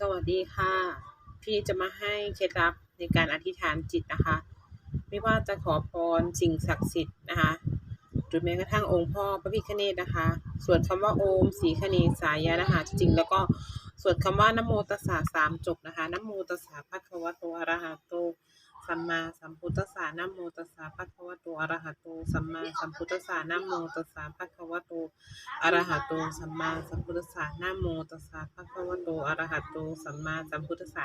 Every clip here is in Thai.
สวัสดีค่ะ พี่จะมาให้เคล็ดลับในการอธิษฐานจิตนะคะ ไม่ว่าจะขอพรสิ่งศักดิ์สิทธิ์นะคะหรือแม้กระทั่งองค์พ่อพระพิฆเนศนะคะ ส่วนคำว่าโอมสีคเนสายะนะคะจริงแล้วก็ส่วนคำว่านโมตัสสะสามจบนะคะนโมตัสสะภะควะโตอะระหะโต สัมมาสัมพุทธัสสะนะโมตัสสะภะคะวะโตอะระหะโต สัมมาสัมพุทธัสสะนะโมตัสสะภะคะวะโตอะระหะโต สัมมาสัมพุทธัสสะนะโมตัสสะภะคะวะโตอะระหะโต สัมมาสัมพุทธัสสะ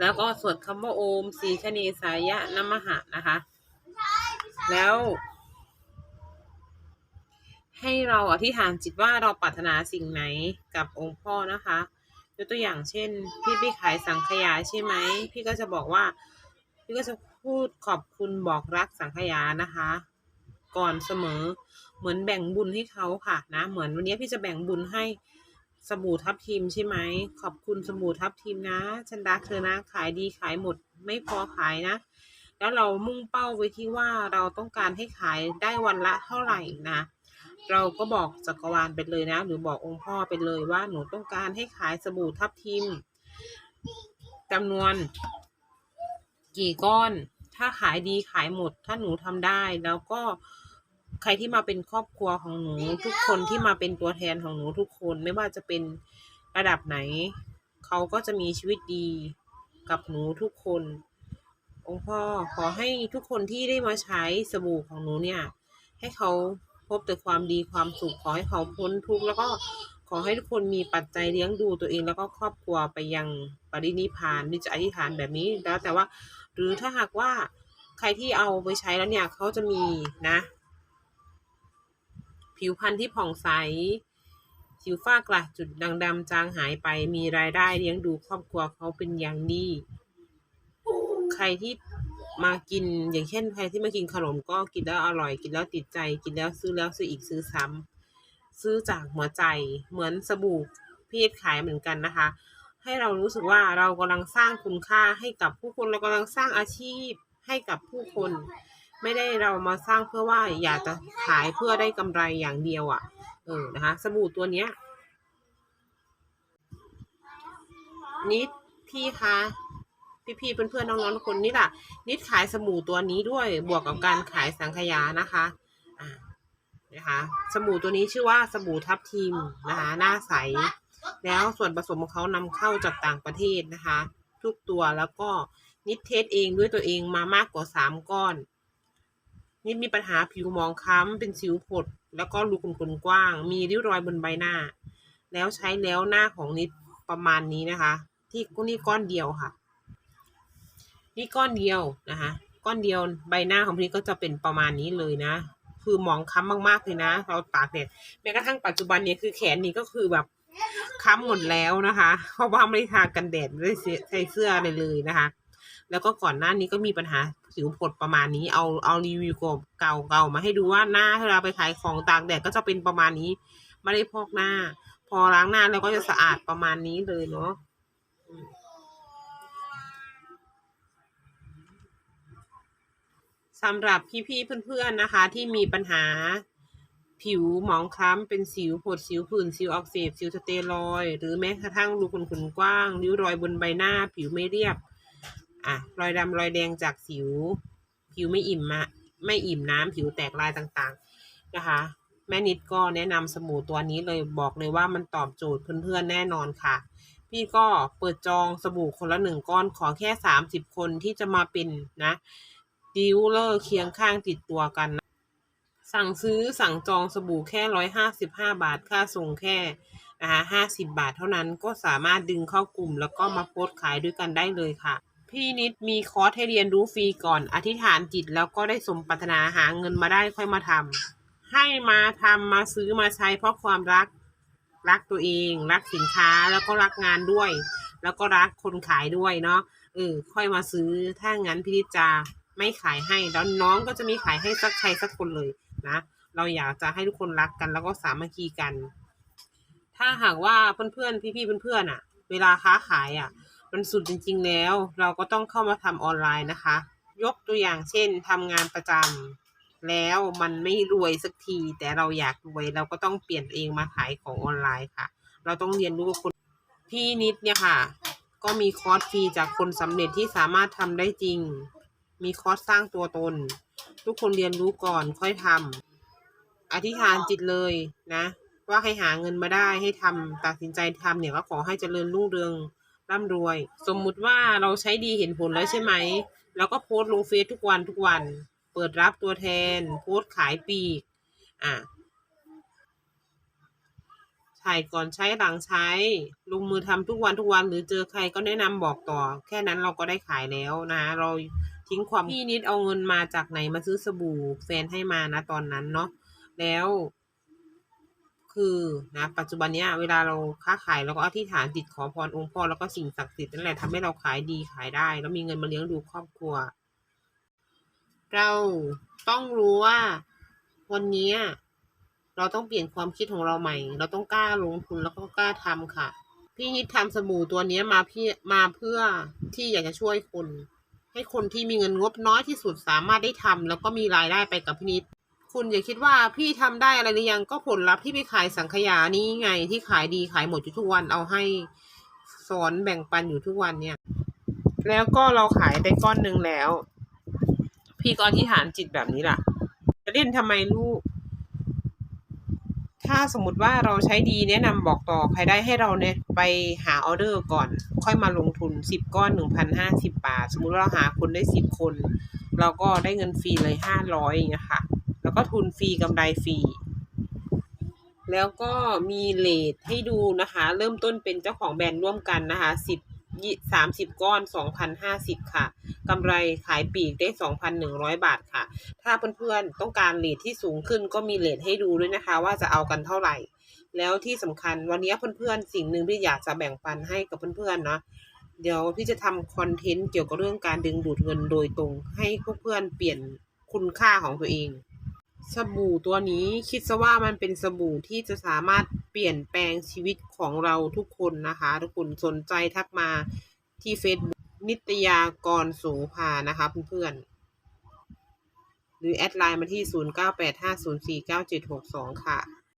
แล้วก็สวดคำว่าโอมสีคเนสายะนะมหะนะคะ แล้ว ให้เราอธิษฐานจิตว่าเราปรารถนาสิ่งไหนกับองค์พ่อนะคะ ยกตัวอย่างเช่น พี่ไปขายสังขยาใช่ไหม พี่ก็จะบอกว่า พี่ก็จะพูดขอบคุณบอกรักสังขยานะคะ ก่อนเสมอ เหมือนแบ่งบุญให้เขาค่ะนะ เหมือนวันนี้พี่จะแบ่งบุญให้สบู่ทับทิมใช่ไหม ขอบคุณสบู่ทับทิมนะ ฉันรักเธอนะ ขายดีขายหมด ไม่พอขายนะ แล้วเรามุ่งเป้าไปที่ว่าเราต้องการให้ขายได้วันละเท่าไหร่นะ เราก็บอกจักรวาลไปเลยนะ หรือบอกองค์พ่อไปเลยว่าหนูต้องการให้ขายสบู่ทับทิมจำนวน กี่ก้อน ถ้าขายดีขายหมด ถ้าหนูทำได้ แล้วก็ใครที่มาเป็นครอบครัวของหนู ทุกคนที่มาเป็นตัวแทนของหนูทุกคนไม่ว่าจะเป็นระดับไหน เขาก็จะมีชีวิตดีกับหนูทุกคน องค์พ่อขอให้ทุกคนที่ได้มาใช้สบู่ของหนูเนี่ย ให้เขา บแต่ความดีความสุขขอให้เขาพ้นทุกข์แล้วก็ขอให้ทุกคนมีปัจจัยเลี้ยงดูตัวเอง แล้วก็ครอบครัวไปยังปรินิพานนี่จะอธิษฐานแบบนี้แล้วแต่ว่า หรือถ้าหากว่าใครที่เอาไปใช้แล้วเนี่ยเขาจะมีนะ ผิวพรรณที่ผ่องใสผิวฝ้ากระจุดด่างดำจางหายไปมีรายได้เลี้ยงดูครอบครัวเขาเป็นอย่างดี ใครที่ มากินอย่างเช่นใครที่มากินขนมก็กินแล้วอร่อยกินแล้วติดใจ กินแล้วซื้อแล้วซื้ออีกซื้อซ้ำซื้อจากหัวใจเหมือนสบู่พี่เอสขายเหมือนกันนะคะ ให้เรารู้สึกว่าเรากำลังสร้างคุณค่าให้กับผู้คนเรากำลังสร้างอาชีพให้กับผู้คน ไม่ได้เรามาสร้างเพื่อว่าอยากจะขายเพื่อได้กำไรอย่างเดียวอะ่ะเออนะคะสบู่ตัวเนี้ยนิดพี่คะ พี่ๆเพื่อนๆน้องๆทุกคนนี่แหละนิดขายสบู่ตัวนี้ด้วยบวกกับการขายสังขยานะคะอ่านะคะสบู่ตัวนี้ชื่อว่าสบู่ทับทิมนะคะหน้าใส แล้วส่วนผสมของเขานำเข้าจากต่างประเทศนะคะ ทุกตัวแล้วก็นิดเทสเองด้วยตัวเองมามากกว่าสามก้อน นิดมีปัญหาผิวหมองคล้ำเป็นสิวผด แล้วก็รูขุมขนกว้าง มีริ้วรอยบนใบหน้า แล้วใช้แล้วหน้าของนิดประมาณนี้นะคะ ที่ก้นี่ก้อนเดียวค่ะ นี่ก้อนเดียวนะคะ ก้อนเดียวใบหน้าของพี่ก็จะเป็นประมาณนี้เลยนะ คือหมองค้ำมากๆเลยนะ เราตากแดดแม้กระทั่งปัจจุบันนี่ยคือแขนนี่ก็คือแบบค้ำหมดแล้วนะคะ เพราะว่าไม่ได้ทากันแดดไม่ได้ใส่เสื้ออะไรเลยนะคะ แล้วก็ก่อนหน้านี้ก็มีปัญหาผิวผดประมาณนี้ เอาเอารีวิวเก่าเก่ามาให้ดูว่าหน้าเวลาไปขายของตากแดดก็จะเป็นประมาณนี้ ไม่ได้พอกหน้า พอล้างหน้าแล้วก็จะสะอาดประมาณนี้เลยเนาะ สำหรับพี่ๆเพื่อนๆนะคะ ที่มีปัญหาผิวหมองคล้ำเป็นสิวผดสิวผื่นสิวอักเสบสิวสเตียรอย หรือแม้กระทั่งรูขุมขนกว้างริ้วรอยบนใบหน้า ผิวไม่เรียบอะรอยดำรอยแดงจากสิว ผิวไม่อิ่มมะไม่อิ่มน้ำผิวแตกลายต่างๆนะคะ แม่นิดก็แนะนำสบู่ตัวนี้เลยบอกเลยว่ามันตอบโจทย์เพื่อนๆแน่นอนค่ะ พี่ก็เปิดจองสบู่คนละหนึ่งก้อนขอแค่สามสิบคนที่จะมาเป็นนะ ดิวเลอร์เคียงข้างติดตัวกันนะสั่งซื้อสั่งจองสบู่แค่ร้อยห้าสิบห้าบาทค่าส่งแค่นะคะห้าสิบบาทเท่านั้นก็สามารถดึงเข้ากลุ่ม แล้วก็มาโพสขายด้วยกันได้เลยค่ะ พี่นิดมีคอร์สให้เรียนรู้ฟรีก่อน อธิษฐานจิตแล้วก็ได้สมปรารถนาหาเงินมาได้ค่อยมาทำให้มาทำมาซื้อมาใช้เพราะความรักรักตัวเอง รักสินค้าแล้วก็รักงานด้วย แล้วก็รักคนขายด้วยเนาะเออค่อยมาซื้อถ้างั้นพี่นิดจะ ไม่ขายให้แล้วน้องก็จะมีขายให้สักใครสักคนเลยนะเราอยากจะให้ทุกคนรักกัน แล้วก็สามัคคีกัน ถ้าหากว่าเพื่อนๆพี่ๆเพื่อนๆอะ เวลาค้าขายอะ มันสุดจริง ๆ แล้ว เราก็ต้องเข้ามาทำออนไลน์นะคะ ยกตัวอย่างเช่นทำงานประจำแล้วมันไม่รวยสักที แต่เราอยากรวยเราก็ต้องเปลี่ยนเองมาขายของออนไลน์ค่ะ เราต้องเรียนรู้กับคนพี่นิดเนี่ยค่ะ ก็มีคอร์สฟรีจากคนสำเร็จที่สามารถทำได้จริง มีคอร์สสร้างตัวตน ทุกคนเรียนรู้ก่อนค่อยทำอธิษฐานจิตเลยนะ ว่าให้หาเงินมาได้ให้ทำตัดสินใจทำเนี่ยก็ขอให้เจริญรุ่งเรืองร่ำรวย สมมุติว่าเราใช้ดีเห็นผลแล้วใช่ไหมแล้วก็โพสต์ลงเฟซทุกวันทุกวัน เปิดรับตัวแทน โพสต์ขายปีกอะถ่ายก่อนใช้หลังใช้ ลงมือทำทุกวันทุกวันหรือเจอใครก็แนะนำบอกต่อ แค่นั้นเราก็ได้ขายแล้วนะ เรา ทิ้งความพี่นิดเอาเงินมาจากไหนมาซื้อสบู่แฟนให้มานะตอนนั้นเนาะแล้ว คือนะปัจจุบันเนี้ยเวลาเราค้าขายเราก็อธิษฐานจิตขอพรองค์พ่อแล้วก็สิ่งศักดิ์สิทธิ์นั่นแหละทำให้เราขายดีขายได้ แล้วมีเงินมาเลี้ยงดูครอบครัว เราต้องรู้ว่าวันนี้เราต้องเปลี่ยนความคิดของเราใหม่ เราต้องกล้าลงทุนแล้วก็กล้าทำค่ะ พี่นิดทำสบู่ตัวนี้มาพี่มาเพื่อที่อยากจะช่วยคน ให้คนที่มีเงินงบน้อยที่สุดสามารถได้ทำแล้วก็มีรายได้ไปกับพี่นิดคุณอย่าคิดว่าพี่ทำได้อะไรหรือยังก็ผลลัพธ์ที่ไปขายสังขยานี้ไงที่ขายดีขายหมดอยู่ทุกวันเอาให้สอนแบ่งปันอยู่ทุกวันเนี่ย แล้วก็เราขายได้ก้อนหนึ่งแล้ว พี่ก็อธิษฐานจิตแบบนี้ล่ะ จะเล่นทำไมลูก ถ้าสมมติว่าเราใช้ดีแนะนำบอกต่อใครได้ให้เราเนี่ยไปหาออเดอร์ก่อน ค่อยมาลงทุนสิบก้อนหนึ่งพันห้าสิบบาท สมมุติว่าเราหาคนได้สิบคน เราก็ได้เงินฟรีเลยห้าร้อยอย่างเงี้ยค่ะ แล้วก็ทุนฟรีกำไรฟรี แล้วก็มีเลทให้ดูนะคะ เริ่มต้นเป็นเจ้าของแบรนด์ร่วมกันนะคะสิบ สามสิบก้อนสองพันห้าสิบค่ะกำไรขายปีกได้สองพันหนึ่งร้อยบาทค่ะ ถ้าเพื่อนๆต้องการเลทที่สูงขึ้นก็มีเลทให้ดูด้วยนะคะ ว่าจะเอากันเท่าไหร่ แล้วที่สำคัญวันนี้เพื่อนๆสิ่งหนึ่งที่อยากจะแบ่งปันให้กับเพื่อนๆเนาะเดี๋ยวพี่จะทำคอนเทนต์เกี่ยวกับเรื่องการดึงดูดเงินโดยตรง ให้เพื่อนๆเปลี่ยนคุณค่าของตัวเอง สบู่ตัวนี้คิดซะว่ามันเป็นสบู่ที่จะสามารถเปลี่ยนแปลงชีวิตของเราทุกคนนะคะ ทุกคนสนใจทักมาที่เฟซบุ๊กนิตยากรโสภานะคะเพื่อนๆหรือแอดไลน์มาที่ 0985049762 ค่ะ